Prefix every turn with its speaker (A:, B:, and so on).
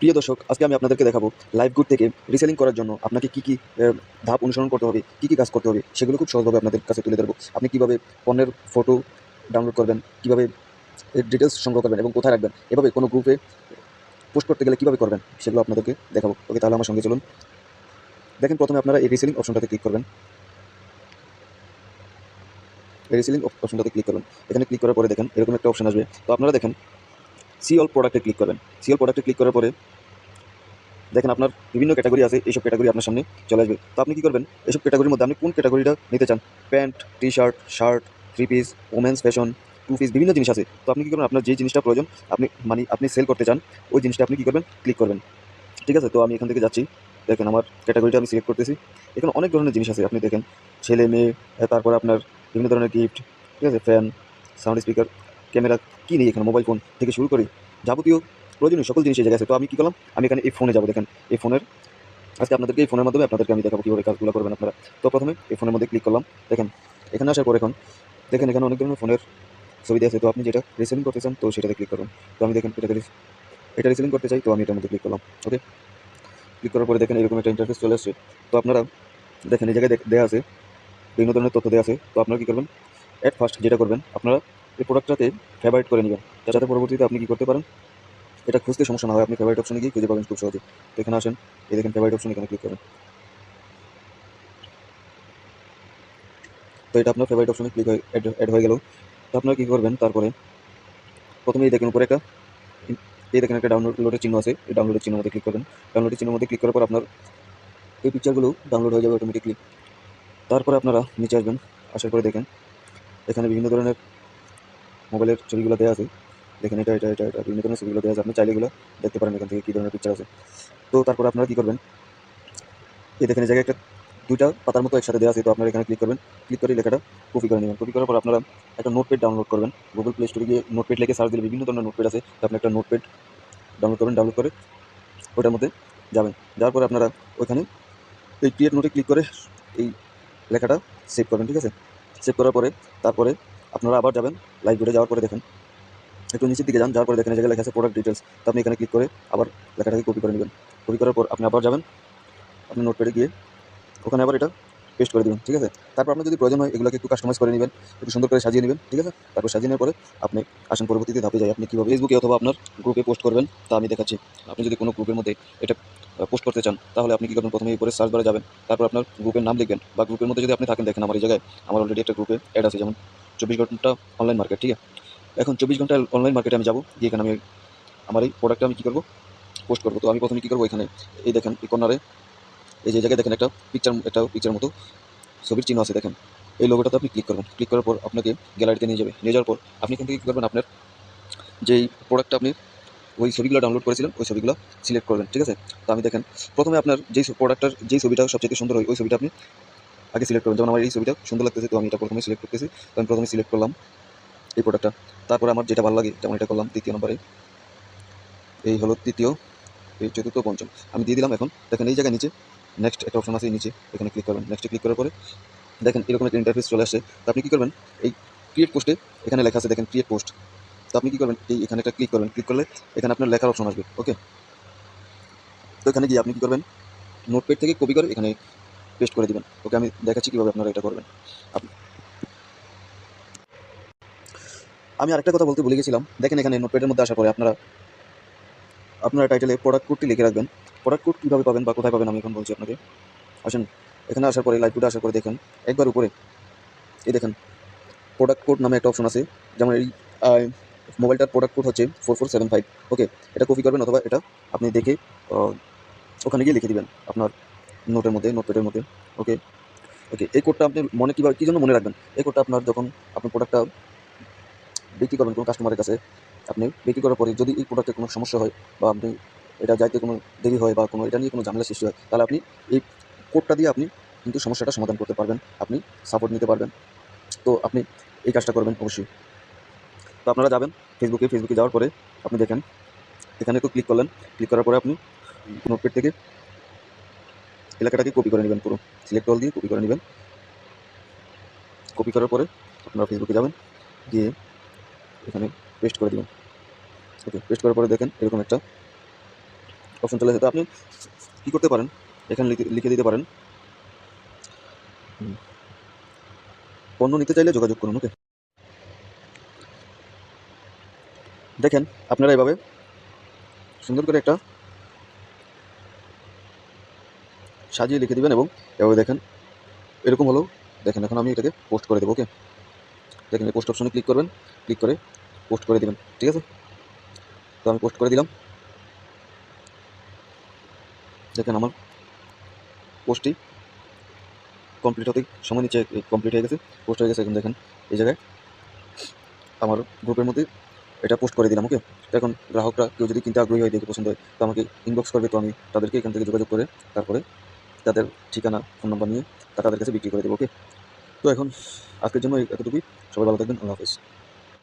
A: প্রিয় দর্শক, আজকে আমি আপনাদেরকে দেখাবো লাইভ গুড থেকে রিসেলিং করার জন্য আপনাকে কী কী ধাপ অনুসরণ করতে হবে, কী কী কাজ করতে হবে, সেগুলো খুব সহজভাবে আপনাদের কাছে তুলে ধরবো। আপনি কীভাবে পণ্যের ফটো ডাউনলোড করবেন, কীভাবে ডিটেলস সংগ্রহ করবেন এবং কোথায় রাখবেন, এভাবে কোনো গ্রুপে পোস্ট করতে গেলে কীভাবে করবেন, সেগুলো আপনাদেরকে দেখাবো। ওকে, তাহলে আমার সঙ্গে চলুন। দেখেন, প্রথমে আপনারা এই রিসেলিং অপশনটাতে ক্লিক করবেন। রিসেলিং অপশনটাতে ক্লিক করবেন। এখানে ক্লিক করার পরে দেখেন, এরকম একটা অপশন আসবে। তো আপনারা দেখেন সি অল প্রোডাক্টে ক্লিক করবেন সি অল প্রোডাক্টে ক্লিক করার পরে দেখেন আপনার বিভিন্ন ক্যাটাগরি আছে, এইসব ক্যাটাগরি আপনার সামনে চলে আসবে। তো আপনি কী করবেন? এইসব ক্যাটাগরির মধ্যে আপনি কোন ক্যাটাগরিটা নিতে চান? Pant T shirt shirt three piece women's fashion two piece বিভিন্ন জিনিস আছে। তো আপনি কী করবেন? আপনার যে জিনিসটা প্রয়োজন, আপনি মানে আপনি সেল করতে চান, ওই জিনিসটা আপনি কী করবেন? ক্লিক করবেন। ঠিক আছে? তো আমি এখান থেকে যাচ্ছি। দেখেন আমার ক্যাটাগরিটা আমি সিলেক্ট করতেছি। এখানে অনেক ধরনের জিনিস আছে। আপনি দেখেন, ছেলে, মেয়ে, তারপর আপনার বিভিন্ন ধরনের গিফট ঠিক আছে? ফ্যান সাউন্ড স্পিকার ক্যামেরা কী নেই এখানে মোবাইল ফোন থেকে শুরু করে যাবতীয় প্রয়োজনীয় সকল জিনিস এই জায়গায় আছে। তো আমি কী করলাম? আমি এখানে এই ফোনে যাব, দেখেন, এই ফোনের আজকে আপনাদেরকে এই ফোনের মাধ্যমে আপনাদেরকে আমি দেখাবো কীভাবে কাজগুলো করবেন আপনারা। তো প্রথমে এই ফোনের মধ্যে ক্লিক করলাম, দেখেন, এখানে আসার পর এখন, দেখেন, এখানে অনেক ধরনের ফোনের ছবি আছে। তো আপনি যেটা রিসেলিং করতে চান, তো সেটাতে ক্লিক করবেন তো আমি দেখেন রিস- এটা রিসেলিং করতে চাই, তো আমি এটার মধ্যে ক্লিক করলাম ওকে ক্লিক করার পরে দেখেন, এরকম একটা ইন্টারফেস চলে আসছে। তো আপনারা, দেখেন, এই জায়গায় দেওয়া আছে, বিভিন্ন ধরনের তথ্য দেওয়া আছে। তো আপনারা কী করবেন? অ্যাট ফার্স্ট যেটা করবেন, আপনারা এই প্রোডাক্টটাতে ফেভারিট করে নেবেন। যাতে পরবর্তীতে আপনি কী করতে পারেন? এটা খুঁজতে সমস্যা না হয়, আপনি ফেভারিট অপশনে গিয়ে খুঁজে পাবেন খুব সহজে। তো এখানে আসেন, এই দেখেন ফেভারিট অপশন এখানে ক্লিক করেন। তো এটা আপনার ফেভারিট অপশনে ক্লিক হয়ে অ্যাড হয়ে গেল। তো আপনারা কী করবেন, তারপরে প্রথমে এই দেখেন উপরে একটা, এই দেখেন একটা ডাউনলোডের চিহ্ন আছে, এই ডাউনলোডের চিহ্নের মধ্যে ক্লিক করবেন। ডাউনলোডের চিহ্নের মধ্যে ক্লিক করার পর আপনার এই পিকচারগুলো ডাউনলোড হয়ে যাবে অটোমেটিকলি তারপরে আপনারা নিচে আসবেন, আসার পরে দেখেন, এখানে বিভিন্ন ধরনের মোবাইলের ছবিগুলো দেওয়া আছে। দেখেন এটা এটা এটা এটা, বিভিন্ন ধরনের ছবিগুলো দেওয়া আছে। আপনি চাইলে এগুলো দেখতে পারেন এখান থেকে কী ধরনের পিকচার আছে। তো তারপরে আপনারা কী করবেন? এই দেখেন এই জায়গায় একটা, দুইটা পাতার মতো একসাথে দেওয়া আছে। তো আপনারা এখানে ক্লিক করবেন। ক্লিক করে লেখাটা কপি করে নেবেন। কপি করার পর আপনারা একটা নোটপ্যাড ডাউনলোড করবেন। গুগল প্লে স্টোরে গিয়ে নোটপ্যাড লেখে সার্চ দিলে বিভিন্ন ধরনের নোটপ্যাড আছে। তো আপনি একটা নোটপ্যাড ডাউনলোড করবেন ডাউনলোড করে ওটার মধ্যে যাবেন। যাওয়ার পরে আপনারা ওইখানে এই ক্রিয়েট নোটে ক্লিক করে এই লেখাটা সেভ করবেন, ঠিক আছে? সেভ করার পরে তারপরে আপনারা আবার যাবেন লাইভ ভিডিও যাওয়ার পরে দেখেন। একটু নিচের দিকে যান, যাওয়ার পরে দেখেন এই জায়গায় লেখা আছে প্রোডাক্ট ডিটেলস তো আপনি এখানে ক্লিক করে আবার লেখাটাকে কপি করে নেবেন। কপি করার পর আপনি আবার যাবেন, আপনি নোটপ্যাডে গিয়ে ওখানে আবার এটা পেস্ট করে দেবেন, ঠিক আছে? তারপর আপনার যদি প্রয়োজন হয়, এগুলোকে একটু কাস্টমাইজ করে নেবেন, একটু সুন্দর করে সাজিয়ে নেবেন, ঠিক আছে? তারপর সাজিয়ে নেওয়ার পরে আপনি আসেন পরবর্তীতে ধাপে যাই, আপনি কীভাবে ফেসবুকে অথবা আপনার গ্রুপে পোস্ট করবেন, তা আমি দেখাচ্ছি। আপনি যদি কোনো গ্রুপের মধ্যে এটা পোস্ট করতে চান, তাহলে আপনি কী করবেন? প্রথমে উপরে সার্চ বারে যাবেন, তারপর আপনার গ্রুপের নাম লিখবেন। বা গ্রুপের মধ্যে যদি আপনি থাকেন, দেখেন আমার এই জায়গায়, আমার অলরেডি একটা গ্রুপে অ্যাড আছে, যেমন চব্বিশ ঘণ্টা অনলাইন মার্কেট ঠিক আছে? এখন চব্বিশ ঘণ্টা অনলাইন মার্কেটে আমি যাব, গিয়ে এখানে আমি আমার এই প্রোডাক্টটা আমি কী করব? পোস্ট করব। তো আমি প্রথমে কী করব এখানে, এই দেখেন, এই কর্নারে এই যে জায়গায় দেখেন একটা পিকচার একটা পিকচার মতো ছবির চিহ্ন আছে, দেখেন। এই লোগোটাতে আপনি ক্লিক করবেন। ক্লিক করার পর আপনাকে গ্যালারিতে নিয়ে যাবে। নিয়ে যাওয়ার পর আপনি এখান থেকে কী করবেন? আপনার যেই প্রোডাক্টটা আপনি ওই ছবিগুলো ডাউনলোড করেছিলেন, ওই ছবিগুলো সিলেক্ট করবেন, ঠিক আছে? তো আমি দেখেন, প্রথমে আপনার যেই প্রোডাক্টটার যেই ছবিটা সবচেয়ে সুন্দর হয়, ওই ছবিটা আপনি আগে সিলেক্ট করবেন। যেমন আমার এই ছবিটা সুন্দর লাগতেছে, তো আমি এটা প্রথমে সিলেক্ট করতেছি। তো আমি প্রথমে সিলেক্ট করলাম এই প্রোডাক্টটা তারপর আমার যেটা ভালো লাগে, যেমন এটা করলাম তৃতীয় নম্বরে। এই হলো তৃতীয়, এই চতুর্থ, পঞ্চম। আমি দিয়ে দিলাম এখন। দেখেন এই জায়গায় নিচে নেক্সট একটা অপশন আছে নিচে। এখানে ক্লিক করবেন। নেক্সটে ক্লিক করার পরে দেখেন এরকম একটা ইন্টারফেস চলে আসে তো আপনি কী করবেন, এই ক্রিয়েট পোস্টে এখানে লেখা আছে দেখেন ক্রিয়েট পোস্ট তো আপনি কী করবেন, এই এখানে একটা ক্লিক করবেন। ক্লিক করলে এখানে আপনার লেখার অপশন আসবে ওকে তো এখানে গিয়ে আপনি কী করবেন নোটপ্যাড থেকে কপি করে এখানে পেস্ট করে দিবেন। ওকে আমি দেখাচ্ছি কীভাবে আপনারা এটা করবেন। আমি আরেকটা কথা বলতে ভুলে গেছিলাম। দেখেন এখানে নোটপ্যাডের মধ্যে আসার পরে আপনারা আপনারা টাইটেলে প্রোডাক্ট কোডটি লিখে রাখবেন। প্রোডাক্ট কোড কীভাবে পাবেন বা কোথায় পাবেন আমি এখন বলছি আপনাকে। আসেন, এখানে আসার পরে লাইভ কোডে আসার পরে দেখেন, একবার উপরে। এই দেখেন প্রোডাক্ট কোড নামে একটা অপশন আছে, যেমন এই মোবাইলটার প্রোডাক্ট কোড হচ্ছে four four seven five okay, এটা কপি করবেন অথবা এটা আপনি দেখে ওখানে গিয়ে লিখে দিবেন আপনার নোটের মধ্যে নোটপ্যাডের মধ্যে ওকে ওকে এই কোডটা আপনি মনে কীভাবে, কী জন্য মনে রাখবেন? এই কোডটা আপনার যখন আপনি প্রোডাক্টটা বিক্রি করবেন কোনো কাস্টমারের কাছে, আপনি বিক্রি করার পরে যদি এই প্রোডাক্টের কোনো সমস্যা হয় বা আপনি এটা যাইতে কোনো দেরি হয় বা কোনো, এটা নিয়ে কোনো ঝামেলা সৃষ্টি হয়, তাহলে আপনি এই কোডটা দিয়ে আপনি কিন্তু সমস্যাটা সমাধান করতে পারবেন, আপনি সাপোর্ট নিতে পারবেন। তো আপনি এই কাজটা করবেন অবশ্যই। তো আপনারা যাবেন ফেসবুকে ফেসবুকে যাওয়ার পরে আপনি দেখেন, এখানে একটু ক্লিক করলেন ক্লিক করার পরে আপনি নোটপ্যাড থেকে এলাকাটাকে কপি করে নেবেন পুরো। সিলেক্ট অল দিয়ে কপি করে নেবেন। কপি করার পরে আপনারা ফেসবুকে যাবেন, গিয়ে এখানে পেস্ট করে দিবেন। ওকে পেস্ট করার পরে দেখেন এরকম একটা অপশন চলে আসে আপনি কী করতে পারেন? এখানে লিখে লিখে দিতে পারেন। পণ্য নিতে চাইলে যোগাযোগ করুন ওকে দেখেন, আপনারা এভাবে সুন্দর করে একটা সাজিয়ে লিখে দেবেন এবং এভাবে দেখেন, এরকম হলো দেখেন, এখন আমি এটাকে পোস্ট করে দেবো ওকে দেখেন, এই পোস্ট অপশনে ক্লিক করবেন ক্লিক করে পোস্ট করে দিবেন, ঠিক আছে? তো আমি পোস্ট করে দিলাম। দেখেন, আমার পোস্টটি কমপ্লিট হতে সময় নিচে কমপ্লিট হয়ে গেছে পোস্ট হয়ে গেছে, এখন দেখেন, এই জায়গায় আমার গ্রুপের মধ্যে এটা পোস্ট করে দিলাম ওকে এখন গ্রাহকরা কেউ যদি কিনতে আগ্রহী হয়, দেখে পছন্দ হয়, তো আমাকে ইনবক্স করবে, তো আমি তাদেরকে এখান থেকে যোগাযোগ করে তারপরে তাদের ঠিকানা, ফোন নাম্বার নিয়ে তা তাদের কাছে বিক্রি করে দেবো, ওকে? তো এখন আজকের জন্য এতটুকুই। সবাই ভালো থাকবেন, আল্লাহ হাফেজ।